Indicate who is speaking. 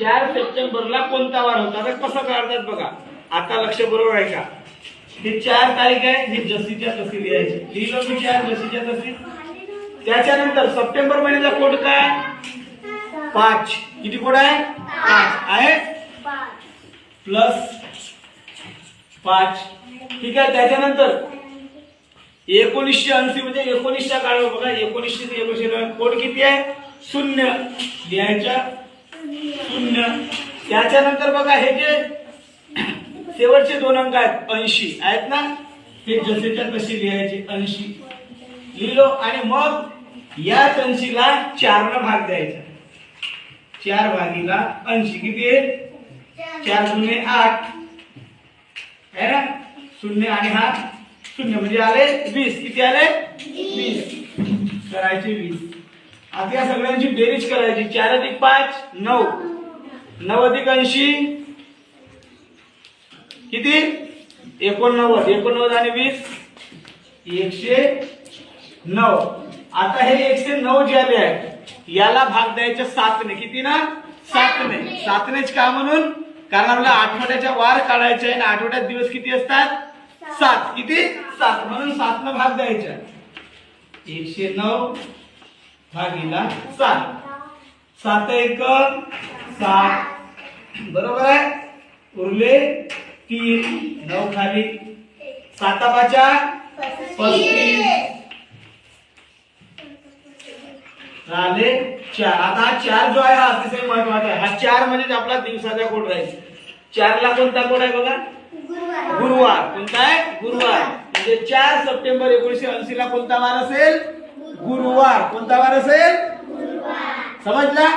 Speaker 1: चार सप्टेंबरला कोणता वार होता? तर कसं काढतात बघा. आता लक्ष बरोबर आहे का? हे चार तारीख आहे हे जसीच्या तसी लिहायची लिहिलं मी चार जसीच्या तसी त्याच्यानंतर सप्टेंबर महिन्याचा कोड काय? पाच. किती कोड आहे? पाच. आहे? प्लस पाच. ठीक आहे त्याच्यानंतर एकोणीसशे ऐंशी म्हणजे एकोणीसच्या काळावर बघा एकोणीसशे ते एकोणीसशे कोड किती आहे? शून्य. लिहायच्या शून्य त्याच्यानंतर बघा हे जे शेवटचे दोन अंक आहेत ऐंशी. आहेत ना? हे जसेच्या तसे लिहायचे ऐंशी. लिहिलो आणि मग याच ऐंशीला चारनं भाग द्यायचा. चार भागीला ऐंशी. किती आहे? चार शून्य आठ. आहे ना? शून्य आणि हा शून्य. म्हणजे आले वीस. किती आले? वीस. करायचे वीस. आता या सगळ्यांची बेरीज करायची. चार अधिक पाच नऊ. नऊ अधिक ऐंशी. किती? एकोणनव्वद. एकोणनव्वद आणि वीस. एकशे नऊ. आता हे एकशे नऊ जे आले आहे याला भाग द्यायचे सातने. किती ना? सातने. सातनेच का म्हणून? कारण आपल्याला आठवड्याच्या वार काढायचे आहे आणि आठवड्यात दिवस किती असतात? सात. किती? सात. म्हणून सातनं भाग द्यायचा. एकशे नऊ. भागीला सात. सात एक सात. बरोबर आहे? उरले तीन. नऊ खाली. साता पाचा? पस्तीस. आले चार. आता हा चार जो आहे हा अतिशय महत्त्वाचा आहे. हा चार म्हणजे आपला दिवसाचा कोड राहील. चारला कोणता कोड आहे बघा? गुरुवार. कोणता आहे? गुरुवार. म्हणजे चार सप्टेंबर एकोणीशे ऐंशी ला कोणता वार असेल? गुरुवार कोणता वार असेल? समजला?